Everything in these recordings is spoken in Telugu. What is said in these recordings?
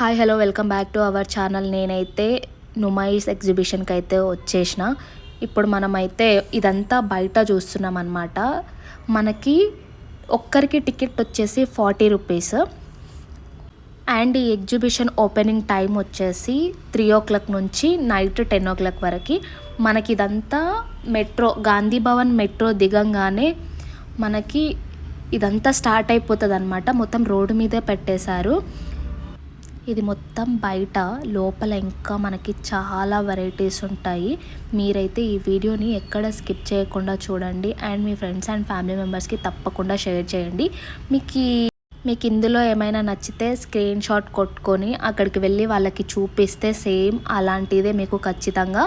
Hi hello welcome back to our channel. నేనైతే నుమైస్ ఎగ్జిబిషన్కి అయితే వచ్చేసిన. ఇప్పుడు మనమైతే ఇదంతా బయట చూస్తున్నాం అనమాట మనకి ఒక్కరికి టికెట్ వచ్చేసి ఫార్టీ రూపీస్. అండ్ ఈ ఎగ్జిబిషన్ ఓపెనింగ్ టైం వచ్చేసి త్రీ ఓ క్లాక్ నుంచి నైట్ టెన్ ఓ క్లాక్ వరకు. మనకి ఇదంతా మెట్రో గాంధీ భవన్ మెట్రో దిగంగానే మనకి ఇదంతా స్టార్ట్ అయిపోతుంది అనమాట మొత్తం రోడ్డు మీదే పెట్టేశారు. ఇది మొత్తం బయట లోపల ఇంకా మనకి చాలా వెరైటీస్ ఉంటాయి. మీరైతే ఈ వీడియోని ఎక్కడ స్కిప్ చేయకుండా చూడండి. అండ్ మీ ఫ్రెండ్స్ అండ్ ఫ్యామిలీ మెంబర్స్కి తప్పకుండా షేర్ చేయండి. మీకు మీకు ఇందులో ఏమైనా నచ్చితే స్క్రీన్ షాట్ కొట్టుకొని అక్కడికి వెళ్ళి వాళ్ళకి చూపిస్తే సేమ్ అలాంటిదే మీకు ఖచ్చితంగా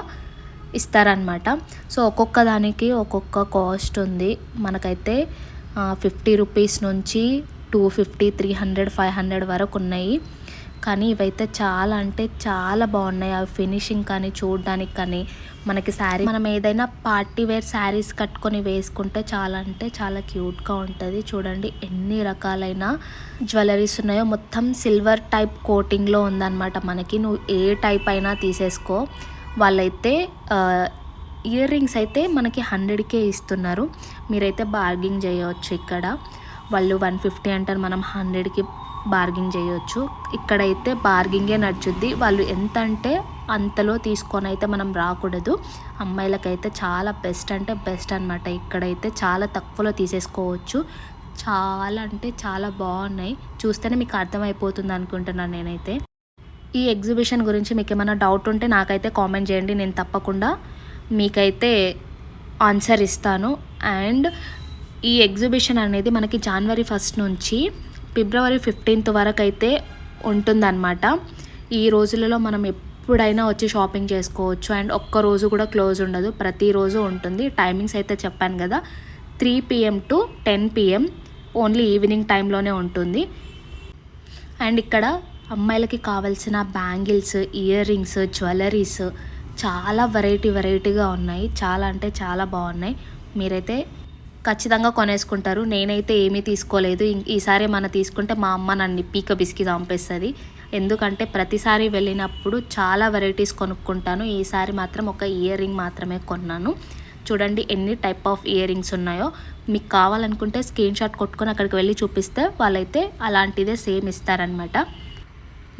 ఇస్తారనమాట సో ఒక్కొక్క దానికి ఒక్కొక్క కాస్ట్ ఉంది. మనకైతే ఫిఫ్టీ రూపీస్ నుంచి two fifty three hundred five hundred వరకు ఉన్నాయి. కానీ ఇవైతే చాలా అంటే చాలా బాగున్నాయి. అవి ఫినిషింగ్ కానీ చూడడానికి కానీ మనకి శారీ మనం ఏదైనా పార్టీ వేర్ శారీస్ కట్టుకొని వేసుకుంటే చాలా అంటే చాలా క్యూట్గా ఉంటుంది. చూడండి ఎన్ని రకాలైన జ్యువెలరీస్ ఉన్నాయో. మొత్తం సిల్వర్ టైప్ కోటింగ్లో ఉందన్నమాట మనకి. నువ్వు ఏ టైప్ అయినా తీసేసుకో. వాళ్ళైతే ఇయర్ రింగ్స్ అయితే మనకి హండ్రెడ్కే ఇస్తున్నారు. మీరైతే బార్గింగ్ చేయవచ్చు ఇక్కడ. వాళ్ళు వన్ ఫిఫ్టీ అంటారు. మనం హండ్రెడ్కి బార్గింగ్ చేయొచ్చు. ఇక్కడైతే బార్గింగే నడుచుద్ది. వాళ్ళు ఎంత అంటే అంతలో తీసుకొని అయితే మనం రాకూడదు. అమ్మాయిలకైతే చాలా బెస్ట్ అంటే బెస్ట్ అనమాట ఇక్కడైతే చాలా తక్కువలో తీసేసుకోవచ్చు. చాలా అంటే చాలా బాగున్నాయి. చూస్తేనే మీకు అర్థమైపోతుంది అనుకుంటున్నాను నేనైతే. ఈ ఎగ్జిబిషన్ గురించి మీకు ఏమైనా డౌట్ ఉంటే నాకైతే కామెంట్ చేయండి. నేను తప్పకుండా మీకైతే ఆన్సర్ ఇస్తాను. అండ్ ఈ ఎగ్జిబిషన్ అనేది మనకి జనవరి ఫస్ట్ నుంచి ఫిబ్రవరి ఫిఫ్టీన్త్ వరకు అయితే ఉంటుందన్నమాట. ఈ రోజులలో మనం ఎప్పుడైనా వచ్చి షాపింగ్ చేసుకోవచ్చు. అండ్ ఒక్క రోజు కూడా క్లోజ్ ఉండదు. ప్రతిరోజు ఉంటుంది. టైమింగ్స్ అయితే చెప్పాను కదా. Three PM to ten PM only evening టైంలోనే ఉంటుంది. అండ్ ఇక్కడ అమ్మాయిలకి కావాల్సిన బ్యాంగిల్స్ ఇయర్ రింగ్స్ జ్యువెలరీస్ చాలా వెరైటీ వెరైటీగా ఉన్నాయి. చాలా అంటే చాలా బాగున్నాయి. మీరైతే ఖచ్చితంగా కొనేసుకుంటారు. నేనైతే ఏమీ తీసుకోలేదు. ఈసారి మన తీసుకుంటే మా అమ్మ నన్ను పీక బిస్కి చంపేస్తుంది. ఎందుకంటే ప్రతిసారి వెళ్ళినప్పుడు చాలా వెరైటీస్ కొనుక్కుంటాను. ఈసారి మాత్రం ఒక ఇయర్ రింగ్ మాత్రమే కొన్నాను. చూడండి ఎన్ని టైప్ ఆఫ్ ఇయర్ రింగ్స్ ఉన్నాయో. మీకు కావాలనుకుంటే స్క్రీన్ షాట్ కొట్టుకొని అక్కడికి వెళ్ళి చూపిస్తే వాళ్ళైతే అలాంటిదే సేమ్ ఇస్తారనమాట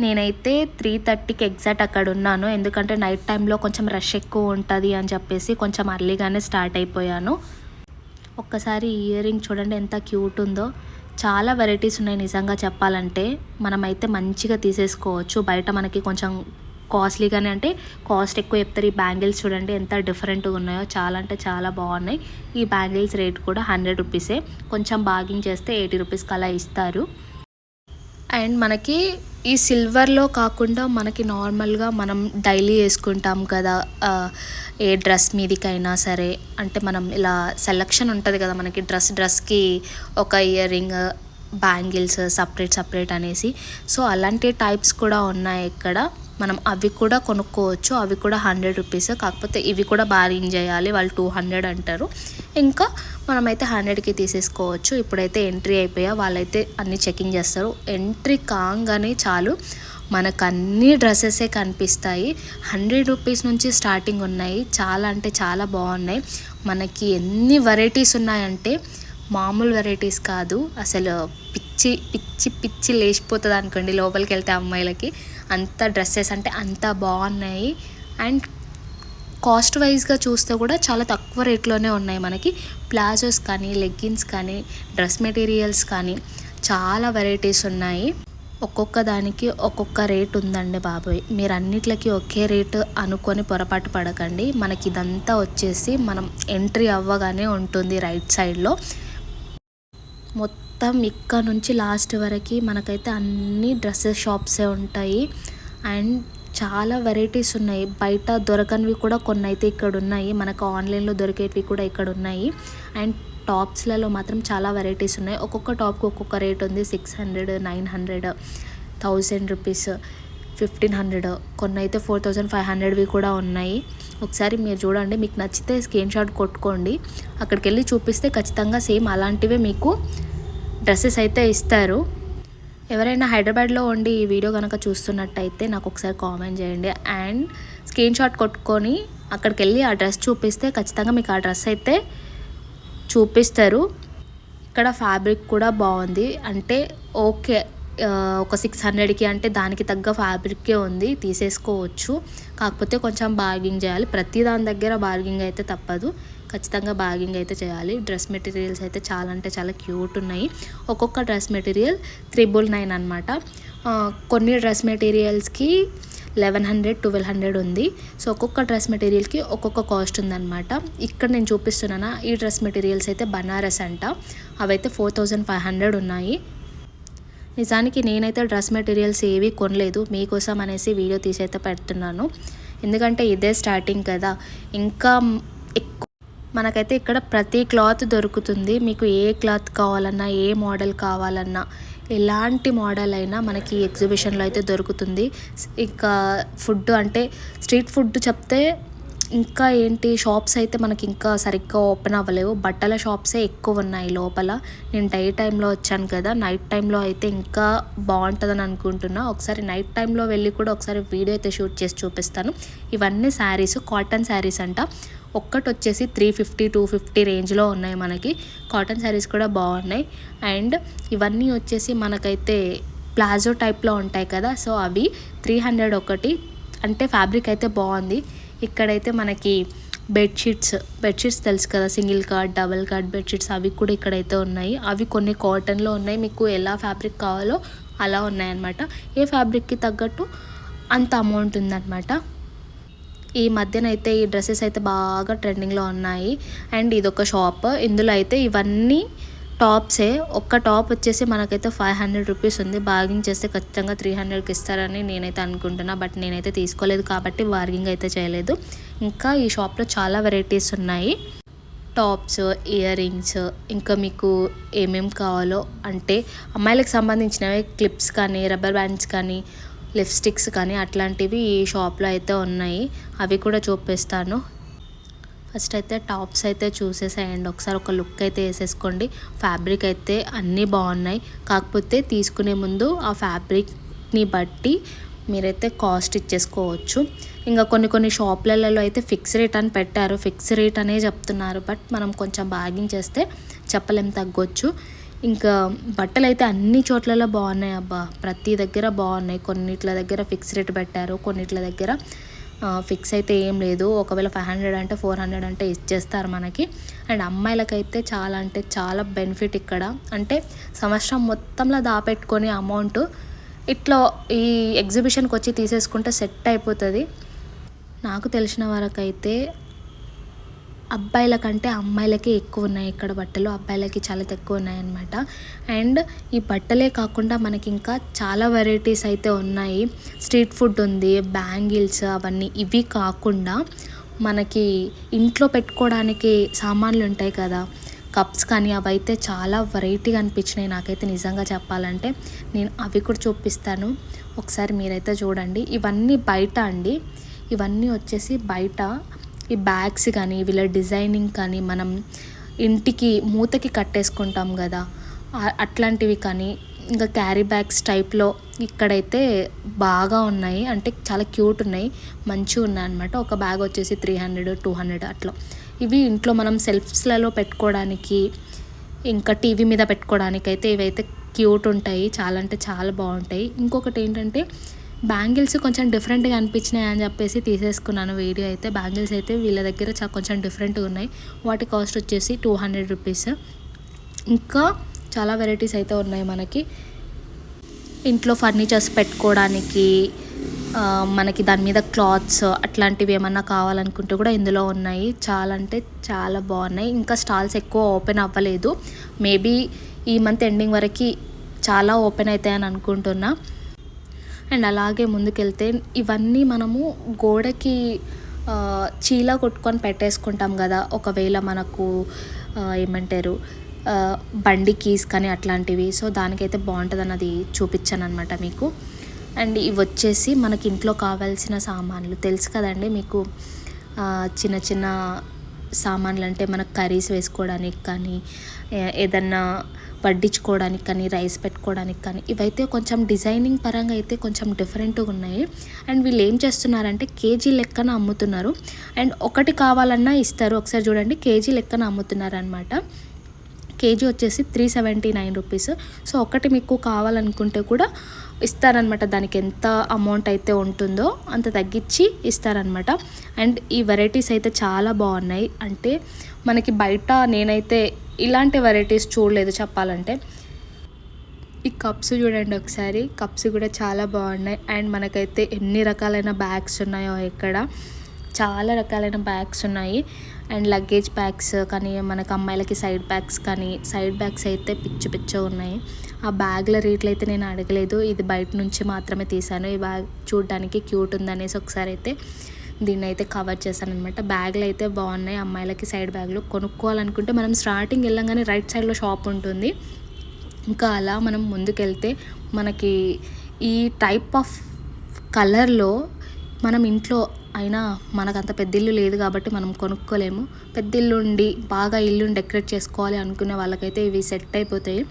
నేనైతే త్రీ థర్టీకి ఎగ్జాక్ట్ అక్కడ ఉన్నాను. ఎందుకంటే నైట్ టైంలో కొంచెం రష్ ఎక్కువ ఉంటుంది అని చెప్పేసి కొంచెం అర్లీగానే స్టార్ట్ అయిపోయాను. ఒక్కసారి ఇయర్ రింగ్ చూడండి ఎంత క్యూట్ ఉందో. చాలా వెరైటీస్ ఉన్నాయి నిజంగా చెప్పాలంటే. మనమైతే మంచిగా తీసేసుకోవచ్చు. బయట మనకి కొంచెం కాస్ట్లీగానే అంటే కాస్ట్ ఎక్కువ చెప్తారు. ఈ బ్యాంగిల్స్ చూడండి ఎంత డిఫరెంట్గా ఉన్నాయో. చాలా అంటే చాలా బాగున్నాయి. ఈ బ్యాంగిల్స్ రేట్ కూడా హండ్రెడ్ రూపీసే కొంచెం బాగింగ్ చేస్తే ఎయిటీ రూపీస్కి అలా ఇస్తారు. అండ్ మనకి ఈ సిల్వర్లో కాకుండా మనకి నార్మల్గా మనం డైలీ వేసుకుంటాం కదా ఏ డ్రెస్ మీదికైనా సరే. అంటే మనం ఇలా సెలక్షన్ ఉంటుంది కదా మనకి డ్రెస్ డ్రెస్కి ఒక earring bangles separate separate అనేసి. సో అలాంటి టైప్స్ కూడా ఉన్నాయి ఇక్కడ. మనం అవి కూడా కొనుక్కోవచ్చు. అవి కూడా హండ్రెడ్ రూపీస్. కాకపోతే ఇవి కూడా బార్గింగ్ చేయాలి. వాళ్ళు టూ హండ్రెడ్ అంటారు. ఇంకా మనమైతే హండ్రెడ్కి తీసేసుకోవచ్చు. ఇప్పుడైతే ఎంట్రీ అయిపోయా. వాళ్ళైతే అన్ని చెకింగ్ చేస్తారు. ఎంట్రీ కాగానే చాలు. మనకు అన్ని డ్రెస్సెసే కనిపిస్తాయి. హండ్రెడ్ రూపీస్ నుంచి స్టార్టింగ్ ఉన్నాయి. చాలా అంటే చాలా బాగున్నాయి. మనకి ఎన్ని వెరైటీస్ ఉన్నాయంటే మామూలు వెరైటీస్ కాదు. అసలు పిచ్చి పిచ్చి పిచ్చి లేచిపోతుంది అనుకోండి లోపలికి వెళ్తే అమ్మాయిలకి. అంత డ్రెస్సెస్ అంటే అంత బాగున్నాయి. అండ్ కాస్ట్ వైజ్గా చూస్తే కూడా చాలా తక్కువ రేట్లోనే ఉన్నాయి మనకి. ప్లాజోస్ కానీ లెగ్గిన్స్ కానీ డ్రెస్ మెటీరియల్స్ కానీ చాలా వెరైటీస్ ఉన్నాయి. ఒక్కొక్క దానికి ఒక్కొక్క రేట్ ఉందండి బాబాయ్. మీరు అన్నిట్లకి ఒకే రేటు అనుకొని పొరపాటు పడకండి. మనకి ఇదంతా వచ్చేసి మనం ఎంట్రీ అవ్వగానే ఉంటుంది రైట్ సైడ్లో మొత్తం మొత్తం ఇక్కడ నుంచి లాస్ట్ వరకు మనకైతే అన్ని డ్రెస్సెస్ షాప్సే ఉంటాయి. అండ్ చాలా వెరైటీస్ ఉన్నాయి. బయట దొరకనివి కూడా కొన్ని అయితే ఇక్కడ ఉన్నాయి. మనకు ఆన్లైన్లో దొరికేవి కూడా ఇక్కడ ఉన్నాయి. అండ్ టాప్స్లలో మాత్రం చాలా వెరైటీస్ ఉన్నాయి. ఒక్కొక్క టాప్కి ఒక్కొక్క రేట్ ఉంది. Six hundred nine hundred thousand rupees fifteen hundred కొన్ని అయితే ఫోర్ థౌజండ్ ఫైవ్ హండ్రెడ్వి కూడా ఉన్నాయి. ఒకసారి మీరు చూడండి. మీకు నచ్చితే స్క్రీన్ షాట్ కొట్టుకోండి. అక్కడికి వెళ్ళి చూపిస్తే ఖచ్చితంగా సేమ్ అలాంటివే మీకు డ్రెస్సెస్ అయితే ఇస్తారు. ఎవరైనా హైదరాబాద్లో ఉండి ఈ వీడియో కనుక చూస్తున్నట్టయితే నాకు ఒకసారి కామెంట్ చేయండి. అండ్ స్క్రీన్ షాట్ కొట్టుకొని అక్కడికి వెళ్ళి ఆ డ్రెస్ చూపిస్తే ఖచ్చితంగా మీకు ఆ డ్రెస్ అయితే చూపిస్తారు. ఇక్కడ ఫ్యాబ్రిక్ కూడా బాగుంది. అంటే ఓకే ఒక సిక్స్ హండ్రెడ్కి అంటే దానికి తగ్గ ఫ్యాబ్రికే ఉంది. తీసేసుకోవచ్చు. కాకపోతే కొంచెం బార్గింగ్ చేయాలి. ప్రతి దాని దగ్గర బార్గింగ్ అయితే తప్పదు. ఖచ్చితంగా బ్యాగింగ్ అయితే చేయాలి. డ్రెస్ మెటీరియల్స్ అయితే చాలా అంటే చాలా క్యూట్ ఉన్నాయి. ఒక్కొక్క డ్రెస్ మెటీరియల్ త్రిబుల్ నైన్ అనమాట కొన్ని డ్రెస్ మెటీరియల్స్కి లెవెన్ హండ్రెడ్ ట్వెల్వ్ హండ్రెడ్ ఉంది. సో ఒక్కొక్క డ్రెస్ మెటీరియల్కి ఒక్కొక్క కాస్ట్ ఉందన్నమాట. ఇక్కడ నేను చూపిస్తున్నానా ఈ డ్రెస్ మెటీరియల్స్ అయితే బనారస్ అంట. అవైతే ఫోర్ థౌజండ్ ఫైవ్ హండ్రెడ్ ఉన్నాయి. నిజానికి నేనైతే డ్రెస్ మెటీరియల్స్ ఏవి కొనలేదు. మీకోసం అనేసి వీడియో తీసైతే పెడుతున్నాను. ఎందుకంటే ఇదే స్టార్టింగ్ కదా. ఇంకా ఎక్కువ మనకైతే ఇక్కడ ప్రతి క్లాత్ దొరుకుతుంది. మీకు ఏ క్లాత్ కావాలన్నా ఏ మోడల్ కావాలన్నా ఎలాంటి మోడల్ అయినా మనకి ఎగ్జిబిషన్లో అయితే దొరుకుతుంది. ఇంకా ఫుడ్ అంటే స్ట్రీట్ ఫుడ్ చెప్తే ఇంకా ఏంటి షాప్స్ అయితే మనకి ఇంకా సరిగ్గా ఓపెన్ అవ్వలేవు. బట్టల షాప్సే ఎక్కువ ఉన్నాయి లోపల. నేను డే టైంలో వచ్చాను కదా నైట్ టైంలో అయితే ఇంకా బాగుంటుందని అనుకుంటున్నా. ఒకసారి నైట్ టైంలో వెళ్ళి కూడా ఒకసారి వీడియో అయితే షూట్ చేసి చూపిస్తాను. ఇవన్నీ శారీస్ కాటన్ శారీస్ అంట. ఒక్కటి వచ్చేసి త్రీ ఫిఫ్టీ టూ ఫిఫ్టీ రేంజ్లో ఉన్నాయి మనకి. కాటన్ శారీస్ కూడా బాగున్నాయి. అండ్ ఇవన్నీ వచ్చేసి మనకైతే ప్లాజో టైప్లో ఉంటాయి కదా సో అవి త్రీ హండ్రెడ్ ఒకటి. అంటే ఫ్యాబ్రిక్ అయితే బాగుంది. ఇక్కడైతే మనకి బెడ్షీట్స్ బెడ్షీట్స్ తెలుసు కదా single cot double cot bedsheets అవి కూడా ఇక్కడైతే ఉన్నాయి. అవి కొన్ని కాటన్లో ఉన్నాయి. మీకు ఎలా ఫ్యాబ్రిక్ కావాలో అలా ఉన్నాయన్నమాట. ఏ ఫ్యాబ్రిక్కి తగ్గట్టు అంత అమౌంట్ ఉందన్నమాట. ఈ మధ్యన అయితే ఈ డ్రెస్సెస్ అయితే బాగా ట్రెండింగ్లో ఉన్నాయి. అండ్ ఇదొక షాప్. ఇందులో అయితే ఇవన్నీ టాప్సే. ఒక్క టాప్ వచ్చేసి మనకైతే ఫైవ్ హండ్రెడ్ రూపీస్ ఉంది. బార్గింగ్ చేస్తే ఖచ్చితంగా త్రీ హండ్రెడ్కి ఇస్తారని నేనైతే అనుకుంటున్నా. బట్ నేనైతే తీసుకోలేదు కాబట్టి బార్గింగ్ అయితే చేయలేదు. ఇంకా ఈ షాప్లో చాలా వెరైటీస్ ఉన్నాయి. టాప్స్ ఇయర్ రింగ్స్ ఇంకా మీకు ఏమేం కావాలో అంటే అమ్మాయిలకు సంబంధించినవి క్లిప్స్ కానీ రబ్బర్ బ్యాండ్స్ కానీ లిప్స్టిక్స్ కానీ అట్లాంటివి ఈ షాప్లో అయితే ఉన్నాయి. అవి కూడా చూపిస్తాను. ఫస్ట్ అయితే టాప్స్ అయితే చూసేసేయండి. ఒకసారి ఒక లుక్ అయితే వేసేసుకోండి. ఫ్యాబ్రిక్ అయితే అన్నీ బాగున్నాయి. కాకపోతే తీసుకునే ముందు ఆ ఫ్యాబ్రిక్ని బట్టి మీరైతే కాస్ట్ ఇచ్చేసుకోవచ్చు. ఇంకా కొన్ని కొన్ని షాప్లలో అయితే ఫిక్స్ రేట్ అని పెట్టారు. ఫిక్స్ రేట్ అనే చెప్తున్నారు. బట్ మనం కొంచెం బార్గింగ్ చేస్తే చెప్పలేం తగ్గొచ్చు. ఇంకా బట్టలు అయితే అన్ని చోట్లలో బాగున్నాయి అబ్బా. ప్రతి దగ్గర బాగున్నాయి. కొన్నిట్ల దగ్గర ఫిక్స్ రేట్ పెట్టారు కొన్నిట్ల దగ్గర ఫిక్స్ అయితే ఏం లేదు. ఒకవేళ ఫైవ్ హండ్రెడ్ అంటే ఫోర్ హండ్రెడ్ అంటే ఇచ్చేస్తారు మనకి. అండ్ అమ్మాయిలకైతే చాలా అంటే చాలా బెనిఫిట్ ఇక్కడ. అంటే సంవత్సరం మొత్తంలో దాపెట్టుకొని అమౌంట్ ఇట్లా ఈ ఎగ్జిబిషన్కి వచ్చి తీసేసుకుంటే సెట్ అయిపోతుంది. నాకు తెలిసిన వరకైతే అబ్బాయిల కంటే అమ్మాయిలకే ఎక్కువ ఉన్నాయి ఇక్కడ బట్టలు అబ్బాయిలకి చాలా తక్కువ ఉన్నాయన్నమాట. అండ్ ఈ బట్టలే కాకుండా మనకి ఇంకా చాలా వెరైటీస్ అయితే ఉన్నాయి. స్ట్రీట్ ఫుడ్ ఉంది బ్యాంగిల్స్ అవన్నీ. ఇవి కాకుండా మనకి ఇంట్లో పెట్టుకోవడానికి సామాన్లు ఉంటాయి కదా. కప్స్ కానీ అవైతే చాలా వెరైటీగా అనిపించినాయి నాకైతే నిజంగా చెప్పాలంటే. నేను అవి కూడా చూపిస్తాను. ఒకసారి మీరైతే చూడండి. ఇవన్నీ బయట అండి. ఇవన్నీ వచ్చేసి బయట ఈ బ్యాగ్స్ కానీ వీళ్ళ డిజైనింగ్ కానీ మనం ఇంటికి మూతకి కట్టేసుకుంటాం కదా అట్లాంటివి కానీ ఇంకా క్యారీ బ్యాగ్స్ టైప్లో ఇక్కడైతే బాగా ఉన్నాయి. అంటే చాలా క్యూట్ ఉన్నాయి. మంచిగా ఉన్నాయి అనమాట ఒక బ్యాగ్ వచ్చేసి త్రీ హండ్రెడ్ టూ హండ్రెడ్ అట్లా. ఇవి ఇంట్లో మనం సెల్ఫ్స్లలో పెట్టుకోవడానికి ఇంకా టీవీ మీద పెట్టుకోవడానికి అయితే ఇవైతే క్యూట్ ఉంటాయి. చాలా అంటే చాలా బాగుంటాయి. ఇంకొకటి ఏంటంటే బ్యాంగిల్స్ కొంచెం డిఫరెంట్గా అనిపించినాయి అని చెప్పేసి తీసేసుకున్నాను వీడియో అయితే. బ్యాంగిల్స్ అయితే వీళ్ళ దగ్గర కొంచెం డిఫరెంట్గా ఉన్నాయి. వాటి కాస్ట్ వచ్చేసి టూ హండ్రెడ్ రూపీస్. ఇంకా చాలా వెరైటీస్ అయితే ఉన్నాయి మనకి. ఇంట్లో ఫర్నిచర్స్ పెట్టుకోవడానికి మనకి దాని మీద క్లాత్స్ అట్లాంటివి ఏమన్నా కావాలనుకుంటే కూడా ఇందులో ఉన్నాయి. చాలా అంటే చాలా బాగున్నాయి. ఇంకా స్టాల్స్ ఎక్కువ ఓపెన్ అవ్వలేదు. మేబీ ఈ మంత్ ఎండింగ్ వరకు చాలా ఓపెన్ అవుతాయని అనుకుంటున్నా. అండ్ అలాగే ముందుకెళ్తే ఇవన్నీ మనము గోడకి చీలా చీల కొట్టుకొని పెట్టేసుకుంటాం కదా. ఒకవేళ మనకు ఏమంటారు బండి కీస్ కానీ అట్లాంటివి. సో దానికైతే బాగుంటుంది అన్నది చూపించాను అనమాట మీకు. అండ్ ఇవి వచ్చేసి మనకి ఇంట్లో కావాల్సిన సామాన్లు. తెలుసు కదండి మీకు చిన్న చిన్న సామాన్లు అంటే మనకు కర్రీస్ వేసుకోవడానికి కానీ ఏదన్నా వడ్డించుకోవడానికి కానీ రైస్ పెట్టుకోవడానికి కానీ ఇవైతే కొంచెం డిజైనింగ్ పరంగా అయితే కొంచెం డిఫరెంట్గా ఉన్నాయి. అండ్ వీళ్ళు ఏం చేస్తున్నారంటే కేజీ లెక్కన అమ్ముతున్నారు. అండ్ ఒకటి కావాలన్నా ఇస్తారు. ఒకసారి చూడండి కేజీ లెక్కన అమ్ముతున్నారు అనమాట కేజీ వచ్చేసి three seventy nine rupees. So ఒకటి మీకు కావాలనుకుంటే కూడా ఇస్తారనమాట దానికి ఎంత అమౌంట్ అయితే ఉంటుందో అంత తగ్గించి ఇస్తారనమాట అండ్ ఈ వెరైటీస్ అయితే చాలా బాగున్నాయి. అంటే మనకి బయట నేనైతే ఇలాంటి వెరైటీస్ చూడలేదు చెప్పాలంటే. ఈ కప్స్ చూడండి ఒకసారి. కప్స్ కూడా చాలా బాగున్నాయి. అండ్ మనకైతే ఎన్ని రకాలైన బ్యాగ్స్ ఉన్నాయో ఇక్కడ. చాలా రకాలైన బ్యాగ్స్ ఉన్నాయి. అండ్ లగేజ్ బ్యాగ్స్ కానీ మనకు అమ్మాయిలకి సైడ్ బ్యాగ్స్ కానీ సైడ్ బ్యాగ్స్ అయితే పిచ్చు పిచ్చ ఉన్నాయి. ఆ బ్యాగ్ల రేట్లు అయితే నేను అడగలేదు. ఇది బయట నుంచి మాత్రమే తీసాను ఈ బ్యాగ్ చూడడానికి క్యూట్ ఉందనేసి ఒకసారి అయితే దీన్ని అయితే కవర్ చేశాను అనమాట బ్యాగ్లు అయితే బాగున్నాయి అమ్మాయిలకి సైడ్ బ్యాగ్లు కొనుక్కోవాలనుకుంటే మనం స్టార్టింగ్ వెళ్ళంగానే రైట్ సైడ్లో షాప్ ఉంటుంది. ఇంకా అలా మనం ముందుకెళ్తే మనకి ఈ టైప్ ఆఫ్ కలర్లో మనం ఇంట్లో అయినా మనకు అంత పెద్ద ఇల్లు లేదు కాబట్టి మనం కొనుక్కోలేము. పెద్ద ఇల్లు ఉండి బాగా ఇల్లుని డెకరేట్ చేసుకోవాలి అనుకునే వాళ్ళకైతే ఇవి సెట్ అయిపోతాయి.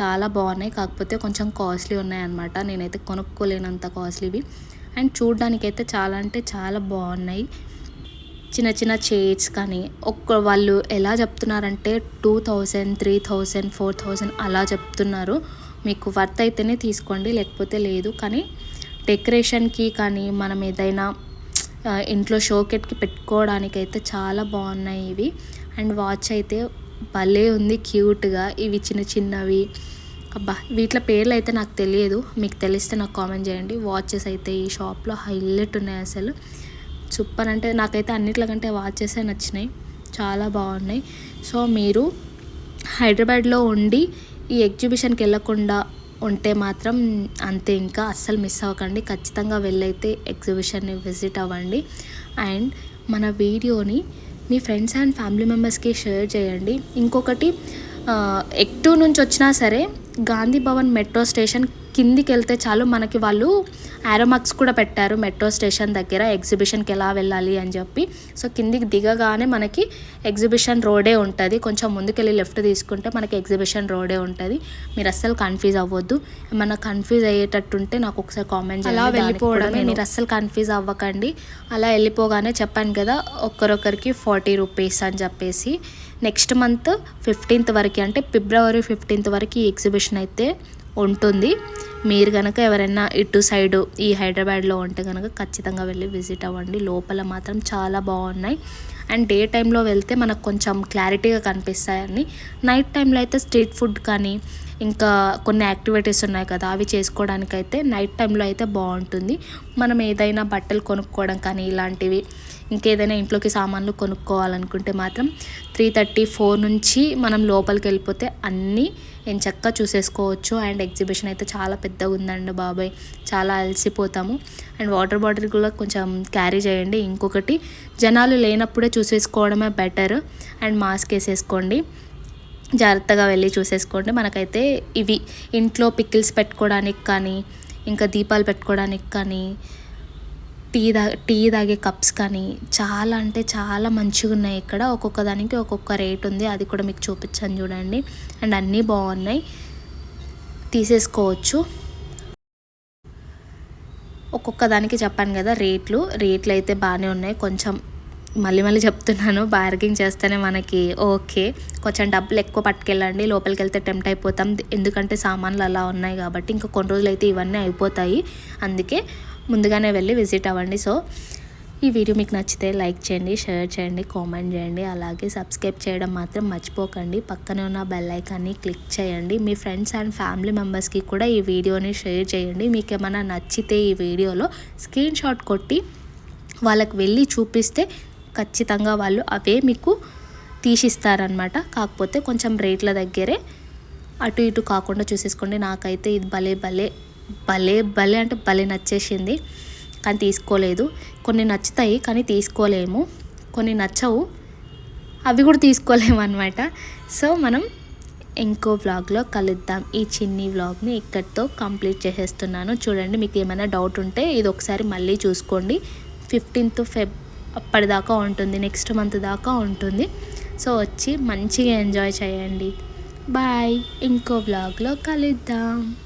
చాలా బాగున్నాయి. కాకపోతే కొంచెం కాస్ట్లీ ఉన్నాయి అనమాట నేనైతే కొనుక్కోలేనంత కాస్ట్లీవి. అండ్ చూడ్డానికైతే చాలా అంటే చాలా బాగున్నాయి. చిన్న చిన్న చైర్స్ కానీ ఒక్క వాళ్ళు ఎలా చెప్తున్నారంటే two thousand three thousand four thousand అలా చెప్తున్నారు. మీకు వర్త్ అయితేనే తీసుకోండి లేకపోతే లేదు. కానీ డెకరేషన్కి కానీ మనం ఏదైనా ఇంట్లో షోకెట్కి పెట్టుకోవడానికి అయితే చాలా బాగున్నాయి ఇవి. అండ్ వాచ్ అయితే భలే ఉంది క్యూట్గా. ఇవి చిన్న చిన్నవి. అబ్బా వీటిలో పేర్లు అయితే నాకు తెలియదు. మీకు తెలిస్తే నాకు కామెంట్ చేయండి. వాచెస్ అయితే ఈ షాప్లో హైలైట్ ఉన్నాయి అసలు. సూపర్. అంటే నాకైతే అన్నిట్లకంటే వాచెసే నచ్చినాయి. చాలా బాగున్నాయి. సో మీరు హైదరాబాద్లో ఉండి ఈ ఎగ్జిబిషన్కి వెళ్ళకుండా ఉంటే మాత్రం అంతే ఇంకా అస్సలు మిస్ అవ్వకండి. ఖచ్చితంగా వెళ్ళైతే ఎగ్జిబిషన్ని విజిట్ అవ్వండి. అండ్ మన వీడియోని మీ ఫ్రెండ్స్ అండ్ ఫ్యామిలీ మెంబర్స్కి షేర్ చేయండి. ఇంకొకటి ఎక్టూ నుంచి వచ్చినా సరే గాంధీ భవన్ మెట్రో స్టేషన్ కిందికి వెళ్తే చాలు మనకి వాళ్ళు ఆరోమాక్స్ కూడా పెట్టారు మెట్రో స్టేషన్ దగ్గర ఎగ్జిబిషన్కి ఎలా వెళ్ళాలి అని చెప్పి. సో కిందికి దిగగానే మనకి ఎగ్జిబిషన్ రోడే ఉంటుంది. కొంచెం ముందుకెళ్ళి లెఫ్ట్ తీసుకుంటే మనకి ఎగ్జిబిషన్ రోడే ఉంటుంది. మీరు అస్సలు కన్ఫ్యూజ్ అవ్వద్దు. ఏమన్నా కన్ఫ్యూజ్ అయ్యేటట్టుంటే నాకు ఒకసారి కామెంట్ అలా వెళ్ళిపోవడమే మీరు అస్సలు కన్ఫ్యూజ్ అవ్వకండి. అలా వెళ్ళిపోగానే చెప్పాను కదా ఒక్కరొక్కరికి ఫార్టీ రూపీస్ అని చెప్పేసి. నెక్స్ట్ మంత్ ఫిఫ్టీన్త్ వరకు అంటే ఫిబ్రవరి ఫిఫ్టీన్త్ వరకు ఈ ఎగ్జిబిషన్ అయితే ఉంటుంది. మీరు కనుక ఎవరైనా ఇటు సైడు ఈ హైదరాబాద్లో ఉంటే కనుక ఖచ్చితంగా వెళ్ళి విజిట్ అవ్వండి. లోపల మాత్రం చాలా బాగున్నాయి. అండ్ డే టైంలో వెళ్తే మనకు కొంచెం క్లారిటీగా కనిపిస్తాయని నైట్ టైంలో అయితే స్ట్రీట్ ఫుడ్ కానీ ఇంకా కొన్ని యాక్టివిటీస్ ఉన్నాయి కదా అవి చేసుకోవడానికైతే నైట్ టైంలో అయితే బాగుంటుంది. మనం ఏదైనా బట్టలు కొనుక్కోవడం కానీ ఇలాంటివి ఇంకేదైనా ఇంట్లోకి సామాన్లు కొనుక్కోవాలనుకుంటే మాత్రం త్రీ థర్టీ ఫోర్ నుంచి మనం లోపలికి వెళ్ళిపోతే అన్నీ ఎంచక్కా చూసేసుకోవచ్చు. అండ్ ఎగ్జిబిషన్ అయితే చాలా పెద్దగా ఉందండి బాబాయ్. చాలా అలసిపోతాము. అండ్ వాటర్ బాటిల్ కూడా కొంచెం క్యారీ చేయండి. ఇంకొకటి జనాలు లేనప్పుడే చూసేసుకోవడమే బెటర్. అండ్ మాస్క్ వేసేసుకోండి. జాగ్రత్తగా వెళ్ళి చూసేసుకోండి. మనకైతే ఇవి ఇంట్లో పికిల్స్ పెట్టుకోవడానికి కానీ ఇంకా దీపాలు పెట్టుకోవడానికి కానీ టీ తా టీ తాగే కప్స్ కానీ చాలా అంటే చాలా మంచిగా ఉన్నాయి ఇక్కడ. ఒక్కొక్క దానికి ఒక్కొక్క రేట్ ఉంది. అది కూడా మీకు చూపించాను చూడండి. అండ్ అన్నీ బాగున్నాయి. తీసేసుకోవచ్చు. ఒక్కొక్క దానికి చెప్పాను కదా రేట్లు. రేట్లు అయితే బాగానే ఉన్నాయి. కొంచెం మళ్ళీ మళ్ళీ చెప్తున్నాను. బార్గింగ్ చేస్తేనే మనకి ఓకే. కొంచెం డబ్బులు ఎక్కువ పట్టుకెళ్ళండి. లోపలికి వెళ్తే టెంప్ట్ అయిపోతాం. ఎందుకంటే సామాన్లు అలా ఉన్నాయి కాబట్టి ఇంకా కొన్ని రోజులు అయితే ఇవన్నీ అయిపోతాయి. అందుకే ముందుగానే వెళ్ళి విజిట్ అవ్వండి. సో ఈ వీడియో మీకు నచ్చితే లైక్ చేయండి షేర్ చేయండి కామెంట్ చేయండి. అలాగే సబ్స్క్రైబ్ చేయడం మాత్రం మర్చిపోకండి. పక్కనే ఉన్న బెల్ ఐకాన్ని క్లిక్ చేయండి. మీ ఫ్రెండ్స్ అండ్ ఫ్యామిలీ మెంబర్స్కి కూడా ఈ వీడియోని షేర్ చేయండి. మీకు ఏమైనా నచ్చితే ఈ వీడియోలో స్క్రీన్ షాట్ కొట్టి వాళ్ళకి వెళ్ళి చూపిస్తే ఖచ్చితంగా వాళ్ళు అవే మీకు తీసిస్తారనమాట కాకపోతే కొంచెం రేట్ల దగ్గరే అటు ఇటు కాకుండా చూసేసుకోండి. నాకైతే ఇది భలే భలే భలే భలే అంటే భలే నచ్చేసింది. కానీ తీసుకోలేదు. కొన్ని నచ్చుతాయి కానీ తీసుకోలేము. కొన్ని నచ్చవు అవి కూడా తీసుకోలేము అనమాట సో మనం ఇంకో వ్లాగ్లో కలుద్దాం. ఈ చిన్ని వ్లాగ్ని ఇక్కడితో కంప్లీట్ చేసేస్తున్నాను. చూడండి మీకు ఏమైనా డౌట్ ఉంటే ఇది ఒకసారి మళ్ళీ చూసుకోండి. ఫిఫ్టీన్త్ ఫెబ్ అప్పటిదాకా ఉంటుంది. నెక్స్ట్ మంత్ దాకా ఉంటుంది. సో వచ్చి మంచిగా ఎంజాయ్ చేయండి. బాయ్ ఇంకో బ్లాగ్లో కలుద్దాం.